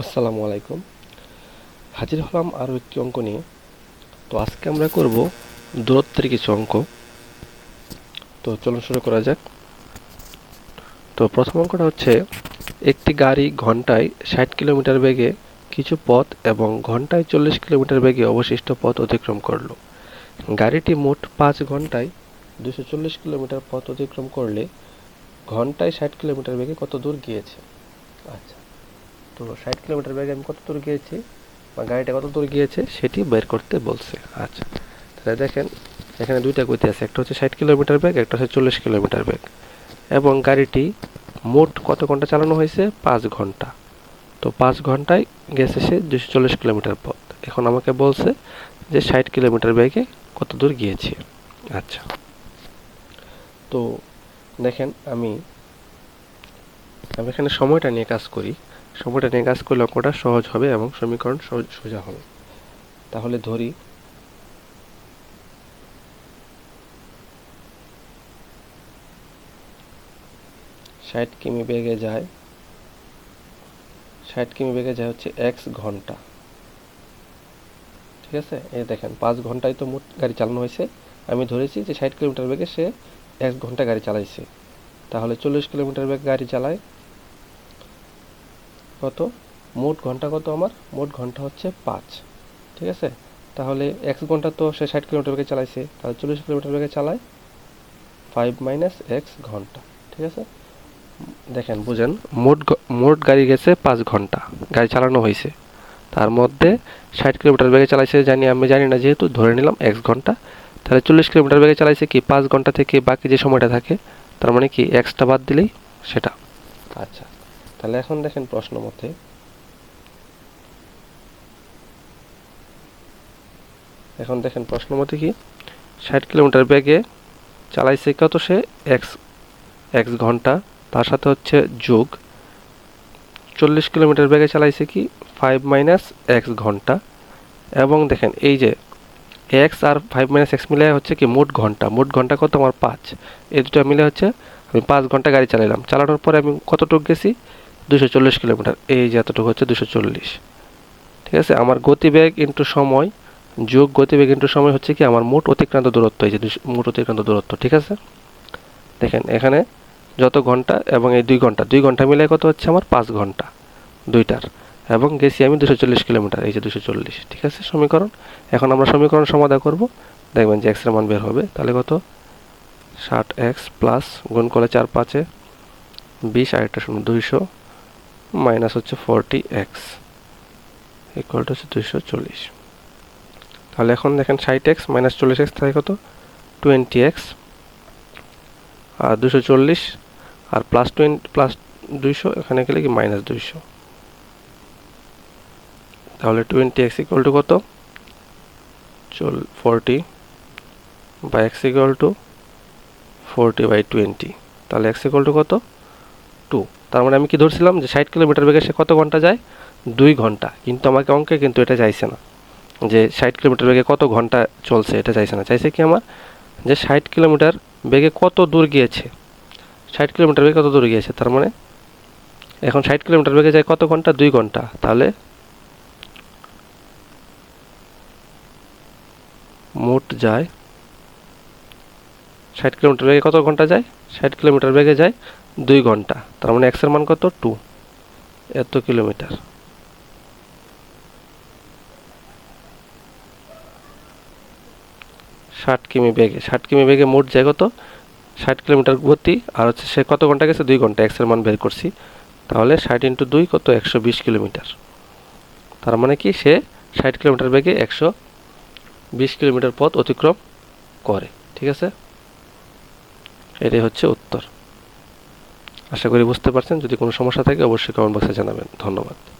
আসসালামু আলাইকুম। হাজির হলাম আরও একটি অঙ্ক নিয়ে। তো আজকে আমরা করব দূরত্বের কিছু অঙ্ক। তো চলুন শুরু করা যাক। তো প্রথম অঙ্কটা হচ্ছে, একটি গাড়ি ঘন্টায় ষাট কিলোমিটার বেগে কিছু পথ এবং ঘন্টায় চল্লিশ কিলোমিটার বেগে অবশিষ্ট পথ অতিক্রম করল। গাড়িটি মোট পাঁচ ঘন্টায় দুশো চল্লিশ কিলোমিটার পথ অতিক্রম করলে ঘন্টায় ষাট কিলোমিটার বেগে কত দূর গিয়েছে? আচ্ছা তো ষাট কিলোমিটার বেগে আমি কত দূর গিয়েছি বা গাড়িটা কত দূর গিয়েছে সেটি বের করতে বলছে। আচ্ছা তাহলে দেখেন, এখানে দুইটা গতি আছে, একটা হচ্ছে ষাট কিলোমিটার বেগ, একটা হচ্ছে চল্লিশ কিলোমিটার বেগ। এবং গাড়িটি মোট কত ঘণ্টা চালানো হয়েছে? পাঁচ ঘণ্টা। তো পাঁচ ঘন্টায় গেছে সে দুশো চল্লিশ কিলোমিটার পথ। এখন আমাকে বলছে যে ষাট কিলোমিটার বেগে কত দূর গিয়েছি। আচ্ছা তো দেখেন আমি আমি এখানে সময়টা নিয়ে কাজ করি। সময়টা নিয়ে কাজ করলে অঙ্কটা সহজ হবে এবং সমীকরণ সোজা হবে। তাহলে ধরি। ষাট কিমি বেগে যায়। ষাট কিমি বেগে যায় হচ্ছে এক্স ঘণ্টা। ঠিক আছে? এই দেখেন, পাঁচ ঘন্টায় তো মোট গাড়ি চালানো হয়েছে। আমি ধরেছি যে ষাট কিলোমিটার বেগে সে এক ঘণ্টা গাড়ি চালাইছে। তাহলে চল্লিশ কিলোমিটার বেগে গাড়ি চালায়। কত? মোট ঘণ্টা কত আমার? মোট ঘণ্টা হচ্ছে পাঁচ। ঠিক আছে? তাহলে এক ঘণ্টা তো সে ষাট কিলোমিটার বেগে চালাইছে, তাহলে চল্লিশ কিলোমিটার বেগে চালায় ফাইভ মাইনাস এক্স ঘণ্টা। ঠিক আছে? দেখেন, বুঝেন, মোট মোট গাড়ি গেছে পাঁচ ঘণ্টা, গাড়ি চালানো হয়েছে। তার মধ্যে ষাট কিলোমিটার বেগে চালাইছে জানি, আমি জানি না যেহেতু, ধরে নিলাম এক্স ঘণ্টা। তাহলে চল্লিশ কিলোমিটার বেগে চালাইছে কি? পাঁচ ঘণ্টা থেকে বাকি যে সময়টা থাকে, তার মানে কি এক্সটা বাদ দিলেই সেটা। আচ্ছা। তাহলে এখন দেখেন প্রশ্ন মতে এখন দেখেন প্রশ্ন মতে কি? ষাট কিলোমিটার বেগে চালাইছে কত সে? এক্স এক্স ঘণ্টা। তার সাথে হচ্ছে যোগ। চল্লিশ কিলোমিটার বেগে চালাইছে কি? ফাইভ মাইনাস এক্স ঘণ্টা। এবং দেখেন এই যে এক্স আর ফাইভ মাইনাস এক্স মিলে হচ্ছে কি? মোট ঘণ্টা। মোট ঘণ্টা কত? আমার পাঁচ। এই দুটো মিলে হচ্ছে আমি পাঁচ ঘণ্টা গাড়ি চালাইলাম। চালানোর পরে আমি কতটুকু গেছি? দুশো চল্লিশ কিলোমিটার। এই যে এতটুকু হচ্ছে দুশো চল্লিশ। ঠিক আছে? আমার গতিবেগ ইন্টু সময়, যোগ গতিবেগ ইন্টু সময় হচ্ছে কি আমার মোট অতিক্রান্ত দূরত্ব, এই যে মোট অতিক্রান্ত দূরত্ব, ঠিক আছে? দেখেন, এখানে যত ঘণ্টা এবং এই দুই ঘণ্টা দুই ঘণ্টা মিলে কত হচ্ছে আমার? পাঁচ ঘণ্টা, দুইটার। এবং গেছি আমি দুশো চল্লিশ কিলোমিটার, এই যে দুশো চল্লিশ, ঠিক আছে? সমীকরণ। এখন আমরা সমীকরণ সমাধান করব। দেখবেন যে এক্সের মান বের হবে। তাহলে কত? ষাট এক্স প্লাস গুণ করলে চার পাঁচে বিশ, আর একটা শূন্য দুইশো। মাইনাস হচ্ছে ফোরটি এক্স ইকুয়াল টু হচ্ছে দুইশো চল্লিশ। তাহলে এখন দেখেন ষাট এক্স মাইনাস চল্লিশ এক্স থাকে কত? টোয়েন্টি এক্স আর দুশো চল্লিশ, আর প্লাস টোয়েন্টি প্লাস দুইশো, এখানে গেলে কি মাইনাস দুইশো? তাহলে টোয়েন্টি এক্স ইকুয়াল টু কত? চল ফোরটি বা X equal to forty by twenty তাহলে এক্স ইকুয়াল টু কত? টু তার মানে আমি কি ধরছিলাম যে ষাট কিলোমিটার বেগে সে কত ঘণ্টা যায়? দুই ঘণ্টা। কিন্তু আমাকে অঙ্কে কিন্তু এটা চাইছে না। যে ষাট কিলোমিটার বেগে কত ঘণ্টা চলছে এটা চাইছে না। চাইছে কি আমার? যে ষাট কিলোমিটার বেগে কত দূর গিয়েছে? ষাট কিলোমিটার বেগে কত দূর গিয়েছে? তার মানে এখন ষাট কিলোমিটার বেগে যায় কত ঘণ্টা? দুই ঘণ্টা। তাহলে মোট যায় ষাট কিলোমিটার বেগে কত ঘণ্টা যায়? ষাট কিলোমিটার বেগে যায় দুই ঘণ্টা। তার মানে এক্সের মান কত? টু। এত কিলোমিটার। ষাট কিমি বেগে, ষাট কিমি বেগে মোট যায় কত? ষাট কিলোমিটার গতি আর হচ্ছে সে কত ঘণ্টা গেছে? দুই ঘণ্টা এক্সের মান বের করছি। তাহলে ষাট ইন্টু দুই কত? একশো বিশ কিলোমিটার। তার মানে কি? সে ষাট কিলোমিটার বেগে একশো বিশ কিলোমিটার পথ অতিক্রম করে। ঠিক আছে? এটাই হচ্ছে উত্তর। আশা করি বুঝতে পারছেন। যদি কোনো সমস্যা থাকে, অবশ্যই কমেন্ট বক্সে জানাবেন। ধন্যবাদ।